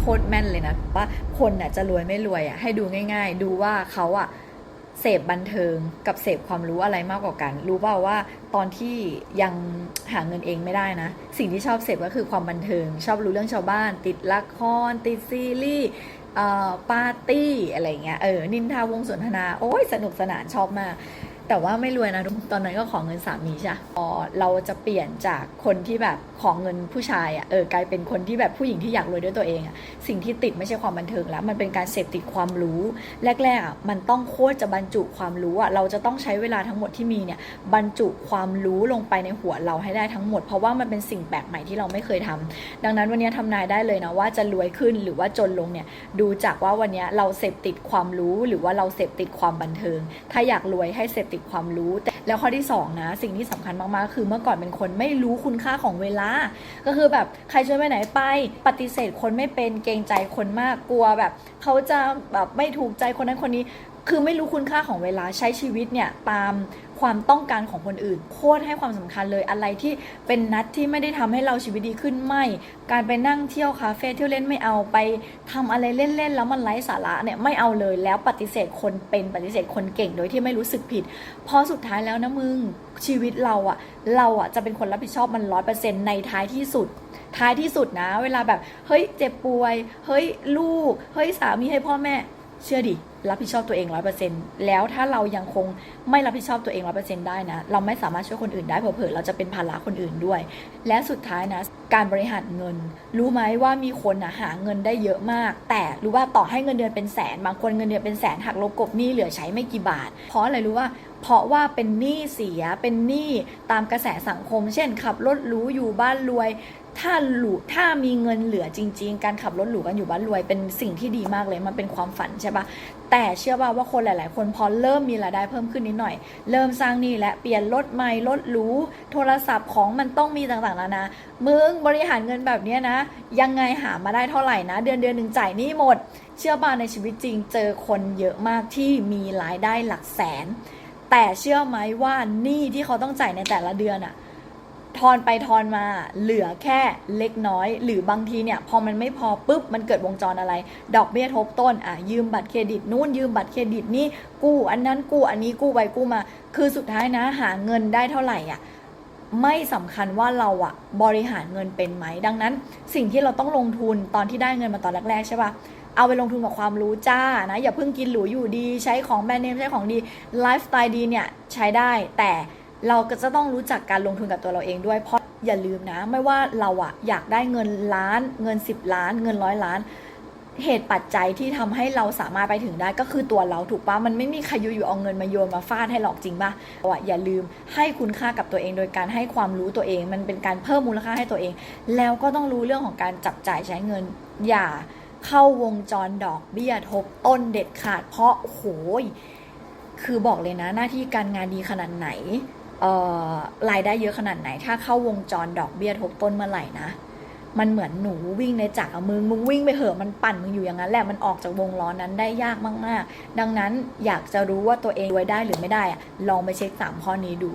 โคตรแม่นเลยนะว่าคนอะจะรวยไม่รวยอะให้ดูง่าย ๆ ดูว่าเขาอะเสพบันเทิงกับเสพความรู้อะไรมากกว่ากัน รู้เปล่าว่าตอนที่ยังหาเงินเองไม่ได้นะ สิ่งที่ชอบเสพก็คือความบันเทิง ชอบรู้เรื่องชาวบ้าน ติดละคร ติดซีรีส์ปาร์ตี้อะไรเงี้ยเออนินทาวงสนทนา โอ้ยสนุกสนานชอบมาก แต่ว่าไม่รวยนะตอนนั้นก็ขอเงินสามีใช่ปะพอเราจะเปลี่ยนจากคนที่แบบขอเงินผู้ชายอะ่ะเออกลายเป็นคนที่แบบผู้หญิงที่อยากรวยด้วยตัวเองอะ่ะสิ่งที่ติดไม่ใช่ความบันเทิงแล้ว มันเป็นการเสพติดความรู้แรกๆอะมันต้องโคตรจะบรรจุความรู้อะเราจะต้องใช้เวลาทั้งหมดที่มีเนี่ยบรรจุความรู้ลงไปในหัวเราให้ได้ทั้งหมด เพราะว่ามันเป็นสิ่งแปลกใหม่ที่เราไม่เคยทำดังนั้นวันนี้ทำนายได้เลยนะว่าจะรวยขึ้นหรือว่าจนลงเนี่ยดูจากว่าวันนี้เราเสพติดความรู้หรือว่าเราเสพติดความบันเทิง ถ้าอยากรวยให้เสพติดความรู้ แต่แล้วข้อที่สองนะ สิ่งที่สำคัญมากๆ คือเมื่อก่อนเป็นคนไม่รู้คุณค่าของเวลา ก็คือแบบใครชวนไปไหนไปปฏิเสธคนไม่เป็นเกรงใจคนมากกลัวแบบ เขาจะแบบไม่ถูกใจคนนั้นคนนี้ คือไม่รู้คุณค่าของเวลาใช้ชีวิตเนี่ยตาม ความต้องการของคนอื่น โคตรให้ความสำคัญเลยอะไรที่เป็นนัดที่ไม่ได้ทำให้เราชีวิตดีขึ้นไม่ การไปนั่งเที่ยวคาเฟ่เที่ยวเล่นไม่เอาไปทำอะไรเล่นๆแล้วมันไร้สาระเนี่ยไม่เอาเลยแล้วปฏิเสธคนเป็นปฏิเสธคนเก่งโดยที่ไม่รู้สึกผิดพราะสุดท้ายแล้วนะมึงชีวิตเราอะเราอะจะเป็นคนรับผิดชอบมันร้อยเปอร์เซ็นต์ในท้ายที่สุดท้ายที่สุดนะ เวลาแบบ เฮ้ยเจ็บป่วย เฮ้ยลูก เฮ้ยสามีให้พ่อแม่ เชื่อดิรับผิดชอบตัวเองร้อยเปอร์เซ็นแล้วถ้าเรายังคงไม่รับผิดชอบตัวเองร้อยเปอร์เซ็นได้นะ เราไม่สามารถช่วยคนอื่นได้เผลอๆเราจะเป็นภาระคนอื่นด้วย และสุดท้ายนะ การบริหารเงิน รู้ไหมว่ามีคนนะหาเงินได้เยอะมาก แต่รู้ว่าต่อให้เงินเดือนเป็นแสน บางคนเงินเดือนเป็นแสนหักลบกบหนี้เหลือใช้ไม่กี่บาท เพราะอะไรรู้ว่าเพราะว่าเป็นหนี้เสียเป็นหนี้ตามกระแสสังคม เช่นขับรถหรูอยู่บ้านรวย ถ้าหรูถ้ามีเงินเหลือจริง ๆ การขับรถหรูกันอยู่บ้านรวยเป็นสิ่งที่ดีมากเลย มันเป็นความฝันใช่ปะแต่เชื่อป่าว่าคนหลาย ๆ คนพอเริ่มมีรายได้เพิ่มขึ้นนิดหน่อย เริ่มสร้างนี้และเปลี่ยนรถใหม่รถหรูโทรศัพท์ของมันต้องมีต่างๆนานามึงบริหารเงินแบบเนี้ยนะ ยังไงหามาได้เท่าไหร่นะ เดือนเดือนหนึ่งจ่ายนี้หมด เชื่อป่าในชีวิตจริง เจอคนเยอะมากที่มีรายได้หลักแสน แต่เชื่อไหมว่านี้ที่เขาต้องจ่ายในแต่ละเดือนอะ ทอนไปทอนมาเหลือแค่เล็กน้อย หรือบางทีเนี่ยพอมันไม่พอปุ๊บมันเกิดวงจรอะไร ดอกเบี้ยทบต้นอะยืมบัตรเครดิตนู่นยืมบัตรเครดิตนี่กู้ อันนั้นกู้อันนี้กู้ไปกู้มา คือสุดท้ายนะหาเงินได้เท่าไหร่อะไม่สำคัญว่าเราอะบริหารเงินเป็นไหม ดังนั้น สิ่งที่เราต้องลงทุนตอนที่ได้เงินมาตอนแรกๆใช่ปะเอาไปลงทุนกับความรู้จ้านะ อย่าเพิ่งกินหรูอยู่ดี ใช้ของแบรนด์เนมใช้ของดีไลฟ์สไตล์ดีเนี่ยใช้ได้แต่ เราก็จะต้องรู้จักการลงทุนกับตัวเราเองด้วย เพราะอย่าลืมนะ ไม่ว่าเราอะอยากได้เงินล้าน เงิน 10 ล้าน เงินร้อยล้าน เหตุปัจจัยที่ทำให้เราสามารถไปถึงได้ก็คือตัวเราถูกปะมันไม่มีใครอยู่ๆเอาเงินมาโยนมาฟาดให้หรอกจริงปะเราอะอย่าลืมให้คุณค่ากับตัวเอง โดยการให้ความรู้ตัวเอง มันเป็นการเพิ่มมูลค่าให้ตัวเอง แล้วก็ต้องรู้เรื่องของการจับจ่ายใช้เงิน อย่าเข้าวงจรดอกเบี้ยทบต้นเด็ดขาด เพราะโอ้โหยคือบอกเลยนะหน้าที่การงานดีขนาดไหน รายได้เยอะขนาดไหน ถ้าเข้าวงจรดอกเบี้ยทบต้นเมื่อไหร่นะ มันเหมือนหนูวิ่งในจักรมึงมึงวิ่งไปเหอะมันปั่นมึงอยู่อย่างนั้นแหละมันออกจากวงล้อนั้นได้ยากมากๆ ดังนั้นอยากจะรู้ว่าตัวเองรวยได้หรือไม่ได้อะลองไปเช็คสามข้อนี้ดู